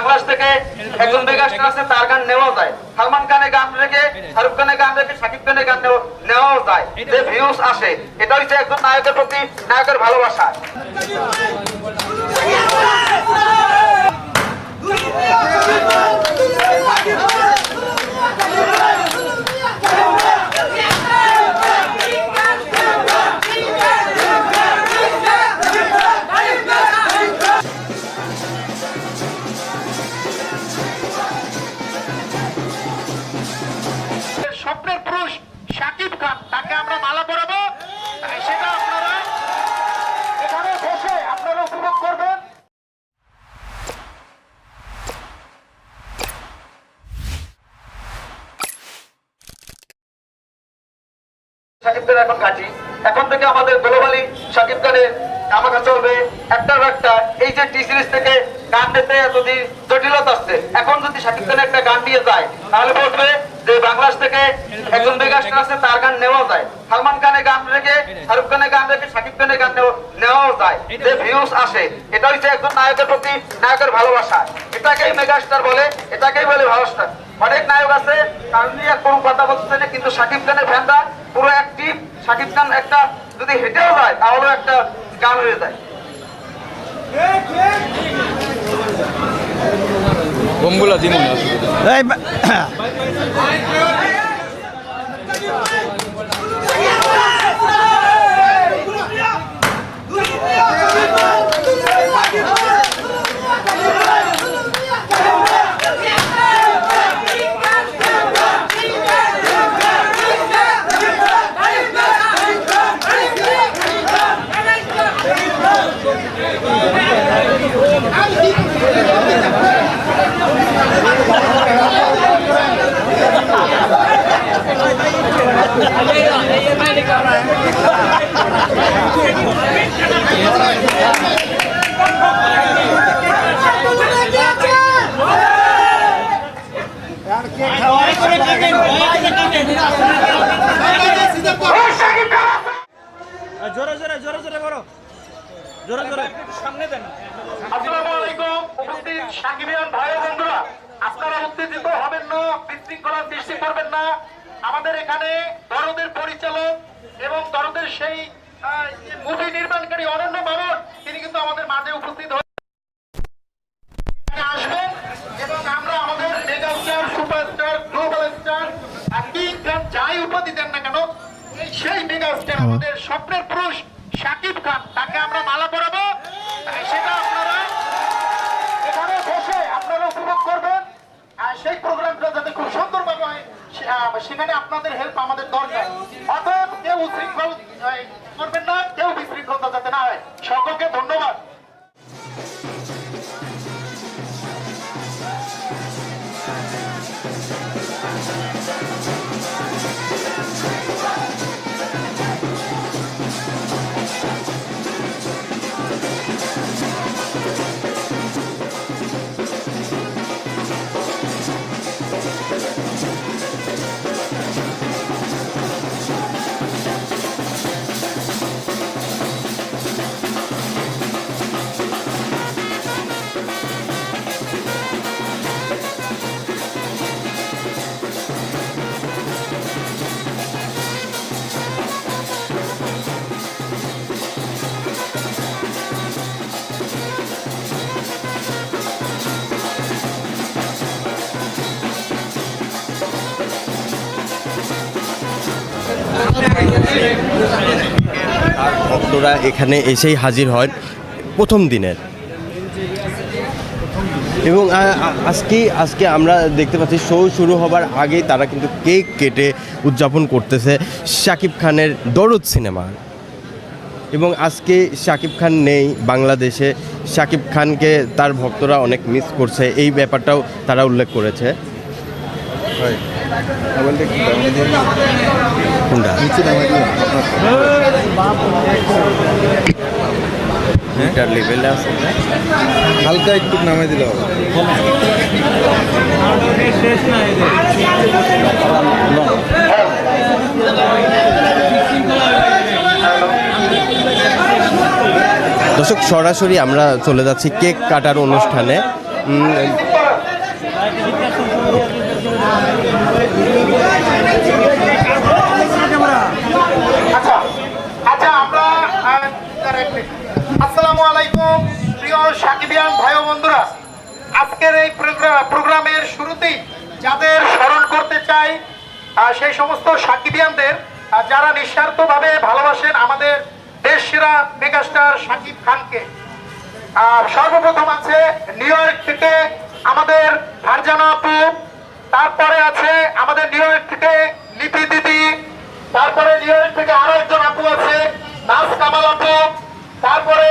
বাংলাদেশ থেকে একজন মেগাস্টার আছে তার গান নেওয়া যায়। সালমান খানের গান রেখে, শাহরুখ খানের গান রেখে, শাকিব খানের গান নেওয়াও যায়। যে ভিউজ আসে, এটা হচ্ছে একজন নায়কের প্রতি নায়কের ভালোবাসা। খানের এখন ঘাঁটি এখন থেকে আমাদের গ্লোবালি শাকিব খানের আমাকে চলবে। একটার একটা এই যে টি সিরিজ থেকে গান নিতে এতদিন জটিলতা আসছে, এখন যদি শাকিব খানের একটা গান দিয়ে যায়, তাহলে বলবে যে বাংলাদেশ থেকে একজন মেগাস্টার আছে, তার গান নেওয়া যায়। সালমান খানের গান রেখে, শাহরুখ খানের গান রেখে শাকিব খানের গান নেওয়াও যায়। যে ভিউজ আসে, এটা হচ্ছে একজন নায়কের প্রতি নায়কের ভালোবাসা। এটাকেই মেগাস্টার বলে, এটাকেই বলে ভালোবাসা। অনেক নায়ক আছে, তার নিয়ে কোনো কথা বলতেছে না, কিন্তু শাকিব খানের ফ্যানরা পুরো অ্যাক্টিভ শাকিব খান একটা যদি হেঁটেও যায় তাহলেও একটা গান হয়ে যায়। বোমগুলা দিন না এই বা- জোরে জোরে জোরে জোরে করো। জোরে আপনারা উত্তেজিত হবেন না বিশৃঙ্খলা সৃষ্টি করবেন না। আমাদের এখানে দরদের পরিচালক এবং দরদের সেই মুভি নির্মাণকারী অনন্য মামন তিনি কিন্তু আমাদের মাঝে উপস্থিত হয়ে আসবেন এবং আমরা আমাদের mega star superstar global star king যাই উপাধি দেন না কেন সেই মেগা স্টার আমাদের স্বপ্নের পুরুষ শাকিব খান তাকে আমরা মালা পরাবো সেটা আপনারা এখানে বসে আপনারা উপভোগ করবেন আর সেই প্রোগ্রামটা যাতে খুব সুন্দরভাবে হয় সে- আহ, সেখানে আপনাদের হেল্প আমাদের দরকার। অতএব কেউ উশৃঙ্খল করবেন না, কেউ বিশৃঙ্খলতা যাতে না হয়। সকলকে ধন্যবাদ। ভক্তরা এখানে এসেই হাজির হয় প্রথম দিনের। এবং আজকে আজকে আমরা দেখতে পাচ্ছি, শো শুরু হবার আগেই তারা কিন্তু কেক কেটে উদযাপন করতেছে শাকিব খানের দরদ সিনেমা। এবং আজকে শাকিব খান নেই বাংলাদেশে। শাকিব খানকে তার ভক্তরা অনেক মিস করছে। এই ব্যাপারটাও তারা উল্লেখ করেছে। কোনটা? আছে হালকা একটু নামে দিলে হবে। দর্শক সরাসরি আমরা চলে যাচ্ছি কেক কাটার অনুষ্ঠানে। সাকিবিয়ান ভাই বন্ধুরা ভালোবাসেন আমাদের দেশ সেরা মেগাস্টার সাকিব খানকে। আর সর্বপ্রথম আছে নিউ ইয়র্ক থেকে আমাদের ফারজানা আপু, তারপরে আছে আমাদের নিউ ইয়র্ক থেকে লিপি দিদি, তারপরে নিউ ইয়র্ক থেকে আরও একজন আপু আছে নাস কামাল আপু, তারপরে